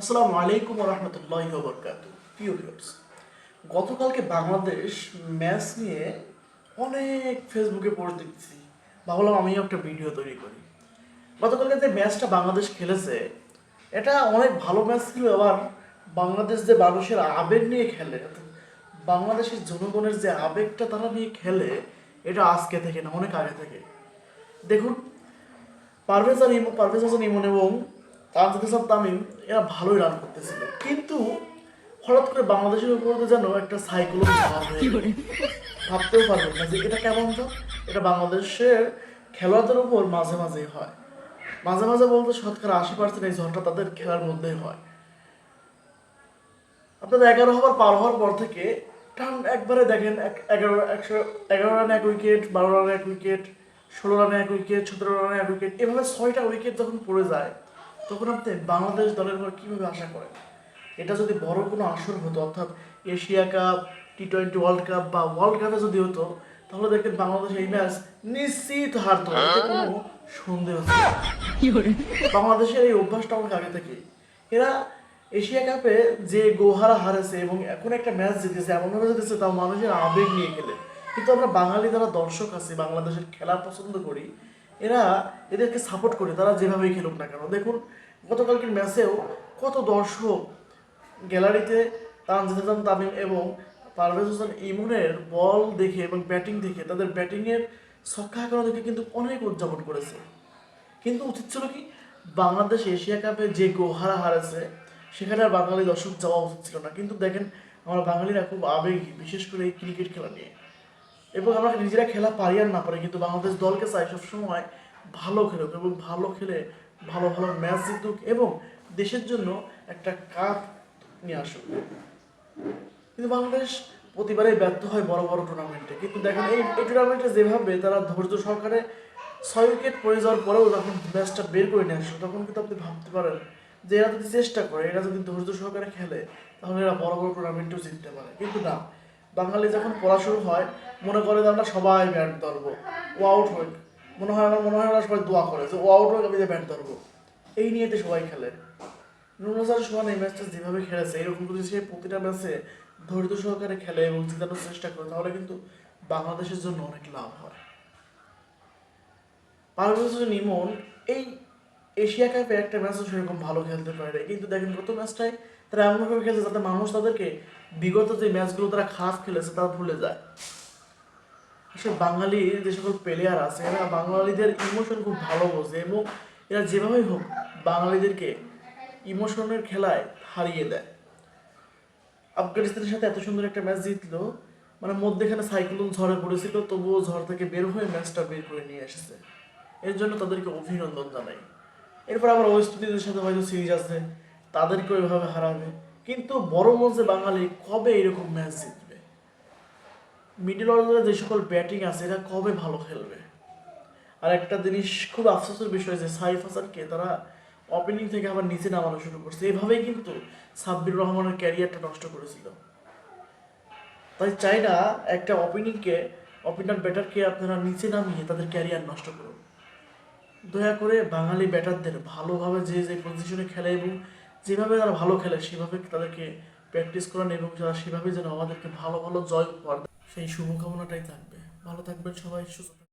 আসসালামু আলাইকুম রহমতুল্লাহ বরকাত গতকালকে বাংলাদেশ ম্যাচ নিয়ে অনেক ফেসবুকে পোস্ট দেখছি ভাবলাম আমিও একটা ভিডিও তৈরি করি। গতকালকে যে ম্যাচটা বাংলাদেশ খেলেছে, এটা অনেক ভালো ম্যাচ ছিল, আবার বাংলাদেশ যে মানুষের আবেগ নিয়ে খেলে বাংলাদেশের জনগণের যে আবেগটা তারা নিয়ে খেলে, এটা আজকে থেকে না, অনেক আগে থেকে। দেখুন, পারভেজ আর ইমন পারভেজ হাসান ইমন এবং তানজিদ হাসান তামিম এরা ভালোই রান করতেছিল। কিন্তু হঠাৎ করে বাংলাদেশের উপরে যেন একটা সাইক্লোন ভাবতেও পারবেন না যে এটা কেমন তো এটা বাংলাদেশের খেলোয়াড়দের উপর মাঝে মাঝেই হয়। মাঝে মাঝে বলতে শতকরা আশি পার্সেন্ট এই ঝড়টা তাদের খেলার মধ্যেই হয়। আপনাদের এগারো ওভার পার হওয়ার পর থেকে টান একবারে দেখেন এগারো একশো এগারো রানে এক উইকেট বারো রানে এক উইকেট ষোলো রানে এক উইকেট সতেরো রানে এক উইকেট এভাবে ছয়টা উইকেট যখন পড়ে যায় তখন আপনি বাংলাদেশ দলের উপর কীভাবে আশা করেন? এটা যদি বড় কোনো আসর হতো অর্থাৎ Asia cup T twenty world cup বা ওয়ার্ল্ড কাপে যদি হতো তাহলে দেখেন বাংলাদেশ এই ম্যাচ নিশ্চিত হারতো কোনো সন্দেহ বাংলাদেশের এই অভ্যাসটা অনেক আগে থেকে এরা এশিয়া কাপে যে গোহারা হারেছে এবং এখন একটা ম্যাচ জিতেছে এমনভাবে জিতেছে তাও মানুষের আবেগ নিয়ে খেলে। কিন্তু আমরা বাঙালি যারা দর্শক আছি বাংলাদেশের খেলা পছন্দ করি এরা এদেরকে সাপোর্ট করে, তারা যেভাবেই খেলুক না কেন। দেখুন, গতকালকের ম্যাচেও কত দর্শক গ্যালারিতে তানজিদ তামিম এবং পারভেজ হোসেন ইমনের বল দেখে এবং ব্যাটিং দেখে তাদের ব্যাটিংয়ের ছক্কা হাঁকানো দেখে কিন্তু অনেক উদযাপন করেছে। কিন্তু উচিত ছিল কি, বাংলাদেশ এশিয়া কাপে যে গোহারা হারেছে, সেখানে আর বাঙালি দর্শক যাওয়া উচিত ছিল না। কিন্তু দেখেন, আমরা বাঙালিরা খুব আবেগী, বিশেষ করে এই ক্রিকেট খেলা নিয়ে। এবং আমরা নিজেরা খেলা পারি আর না পারি, কিন্তু বাংলাদেশ দলকে চাই সবসময় ভালো খেলুক এবং ভালো খেলে ভালো ভালো ম্যাচ জিতুক এবং দেশের জন্য একটা কাপ নিয়ে আসুক। কিন্তু বাংলাদেশ প্রতিবারেই ব্যর্থ হয় বড় বড় টুর্নামেন্টে কিন্তু দেখেন, এই এই টুর্নামেন্টে যেভাবে তারা ধৈর্য সহকারে ছয় উইকেট পড়ে যাওয়ার পরেও যখন ম্যাচটা বের করে নিয়ে আসলো তখন কিন্তু আপনি ভাবতে পারেন যে এরা যদি চেষ্টা করে, এরা যদি ধৈর্য সহকারে খেলে, তাহলে এরা বড় বড় টুর্নামেন্টেও জিততে পারে। কিন্তু না বাঙালি যখন পড়া শুরু হয়, মনে করে যে আমরা সবাই ব্যাট ধরবো। ও আউট হোক। মনে হয় আমার মনে হয় ওরা সবাই দোয়া করে যে ও আউট হোক, আমি যে ব্যাট ধরবো। এই নিয়েতে সবাই খেলে। নুনজার সোহান এই ম্যাচটা যেভাবে খেলেছে, এরকম যদি সে প্রতিটা ম্যাচে ধৈর্য সহকারে খেলে এবং জেতানোর চেষ্টা করে, তাহলে কিন্তু বাংলাদেশের জন্য অনেক লাভ হয়। পারভেজ নিমন এই এশিয়া কাপে একটা ম্যাচও সেরকম ভালো খেলতে পারে কিন্তু দেখেন প্রথম ম্যাচটাই তারা এমনভাবে খেলছে যাতে মানুষ তাদেরকে বিগত যে ম্যাচগুলো তারা খারাপ খেলেছে তারা ভুলে যায়। আসলে বাঙালি যে সকল প্লেয়ার আছে, এরা বাঙালিদের ইমোশন খুব ভালো বোঝে এবং এরা যেভাবেই হোক বাঙালিদেরকে ইমোশনের খেলায় হারিয়ে দেয়। আফগানিস্তানের সাথে এত সুন্দর একটা ম্যাচ জিতলো মানে মধ্যেখানে সাইক্লোন ঝড়ে পড়েছিল, তবুও ঝড় থেকে বের হয়ে ম্যাচটা বের করে নিয়ে এসেছে। এর জন্য তাদেরকে অভিনন্দন জানাই। এরপর আবার ওয়েস্ট ইন্ডিজের সাথে হয়তো সিরিজ আছে। তাদেরকে ওইভাবে হারাবে। কিন্তু বড় মঞ্চে বাঙালি কবে এরকম ম্যাচ জিতবে? মিডল অর্ডারে যে সকল ব্যাটিং আছে, এরা কবে ভালো খেলবে? আর একটা জিনিস খুব আফসোসের বিষয় যে সাইফ হাসানকে তারা ওপেনিং থেকে আবার নিচে নামানো শুরু করছে। এভাবেই কিন্তু সাব্বির রহমানের ক্যারিয়ারটা নষ্ট করেছিল। তাই চাই না একটা ওপেনিংকে ওপেনার ব্যাটারকে আপনারা নিচে নামিয়ে তাদের ক্যারিয়ার নষ্ট করুন। দয়া করে বাঙালি ব্যাটারদের ভালোভাবে যে যে পজিশনে খেলে এবং যেভাবে তারা ভালো খেলে, সেভাবে তাদেরকে প্র্যাকটিস করান এবং যারা সেভাবে যেন আমাদেরকে ভালো ভালো জয় উপহার সেই শুভকামনাটাই থাকবে ভালো থাকবেন সবাই, সুস্থ।